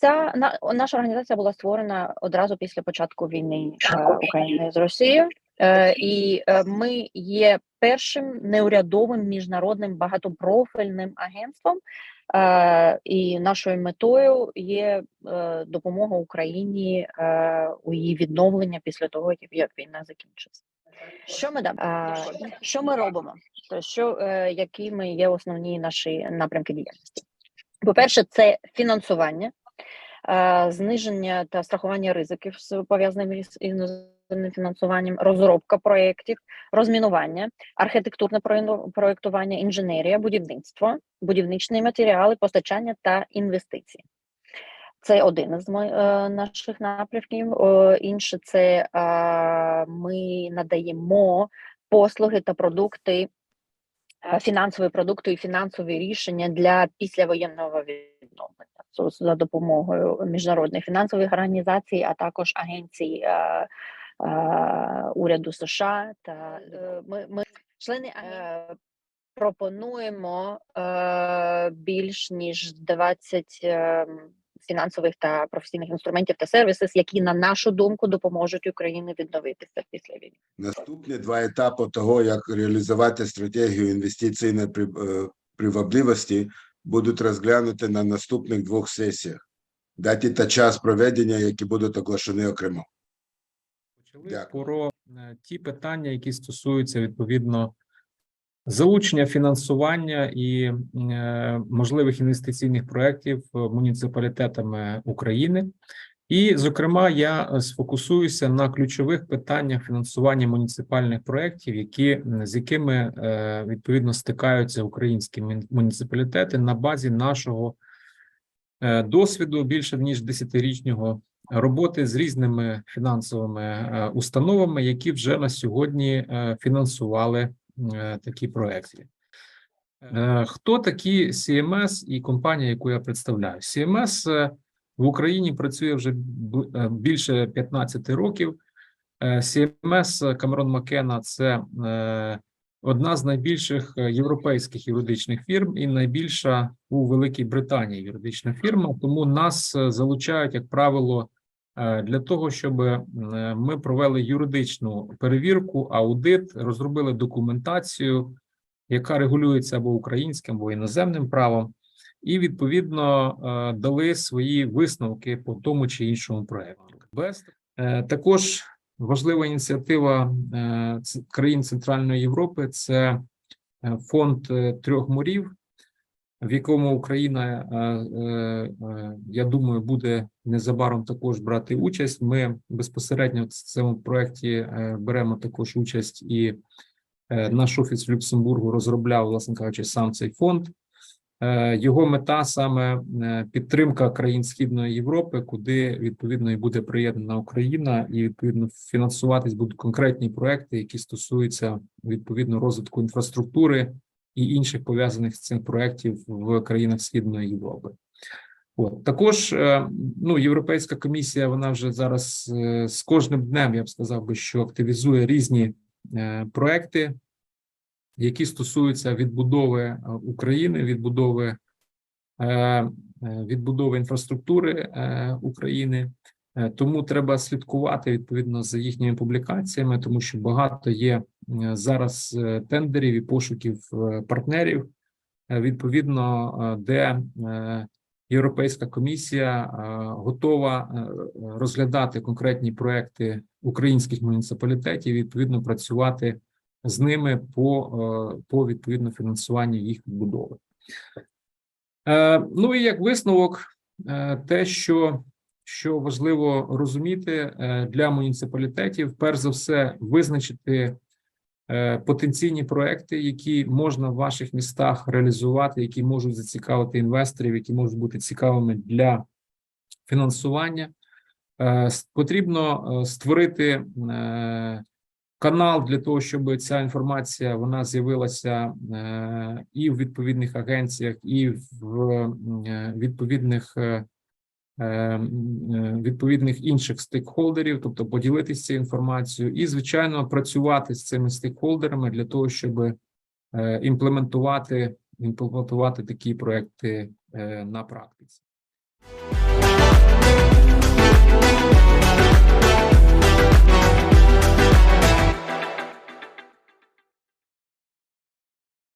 Ця на- наша організація була створена одразу після початку війни е, України з Росією, Е, і е, ми є першим неурядовим міжнародним багатопрофільним агентством. І нашою метою є допомога Україні у її відновленні після того, як- війна закінчиться. Що ми дам? Е, Що ми робимо? Тобто, що е, якими є основні наші напрямки діяльності? По-перше, це фінансування, е, зниження та страхування ризиків з пов'язаними з іноземним фінансуванням, розробка проєктів, розмінування, архітектурне проєктування, інженерія, будівництво, будівничні матеріали, постачання та інвестиції. Це один із е, наших напрямків. Е, Інше це ми надаємо послуги та продукти, фінансові продукти і фінансові рішення для післявоєнного відновлення за допомогою міжнародних фінансових організацій, а також агенцій е, уряду США. Та ми, ми члени е, пропонуємо е, більш ніж 20 е, фінансових та професійних інструментів та сервісів, які на нашу думку допоможуть Україні відновитися після війни. Наступні два етапи того, як реалізувати стратегію інвестиційної е, привабливості, будуть розглянуті на наступних двох сесіях. Даті та час проведення, які будуть оголошені окремо. Почали Дякую. про е, ті питання, які стосуються відповідно залучення фінансування і е, можливих інвестиційних проєктів е, муніципалітетами України. І, зокрема, я е, сфокусуюся на ключових питаннях фінансування муніципальних проєктів, які з якими відповідно стикаються українські мун- муніципалітети на базі нашого досвіду більше ніж десятирічного роботи з різними фінансовими установами, які вже на сьогодні фінансували такі проекти. Е, Хто такі CMS і компанія, яку я представляю? CMS е, в Україні працює вже е, більше 15 років. Е, CMS Камерон Маккена – це е, одна з найбільших е, європейських юридичних фірм і найбільша у Великій Британії юридична фірма. Тому нас е, залучають, як правило, е, для того, щоб е, ми провели юридичну перевірку, аудит, розробили документацію, яка регулюється або українським, або іноземним правом, і відповідно е, дали свої висновки по тому чи іншому проекту. Без е, також важлива ініціатива е, країн Центральної Європи це е, фонд е, трьох морів, в якому Україна, е, е, е, я думаю, буде незабаром також брати участь. Ми безпосередньо в цьому проєкті беремо також участь, і наш офіс в Люксембургу розробляв, власне кажучи, сам цей фонд. Його мета саме підтримка країн Східної Європи, куди відповідно і буде приєднана Україна, і відповідно фінансуватись будуть конкретні проекти, які стосуються відповідно розвитку інфраструктури і інших пов'язаних з цим проєктів в країнах Східної Європи. От також е, ну європейська комісія вона вже зараз е, з кожним днем я б сказав би, що активізує різні е, проекти, які стосуються відбудови України, відбудови відбудови інфраструктури України. Тому треба слідкувати відповідно за їхніми публікаціями, тому що багато є зараз е, тендерів і пошуків е, партнерів, е, відповідно, е, де е, Європейська комісія е, готова е, розглядати конкретні проекти українських муніципалітетів, відповідно працювати з ними по, е, по відповідно фінансуванню їх відбудови. Е, Ну і як висновок, е, те, що, що важливо розуміти е, для муніципалітетів, перш за все, визначити е, потенційні проекти, які можна в ваших містах реалізувати, які можуть зацікавити інвесторів, які можуть бути цікавими для фінансування. Е, Потрібно е, створити е, канал для того, щоб ця інформація вона з'явилася е, і в відповідних агенціях, і в е, відповідних е, е, е, відповідних інших стейкхолдерів, тобто поділитися цією інформацією, і звичайно працювати з цими стейкхолдерами для того, щоб е, імплементувати імплементувати такі проекти е, на практиці.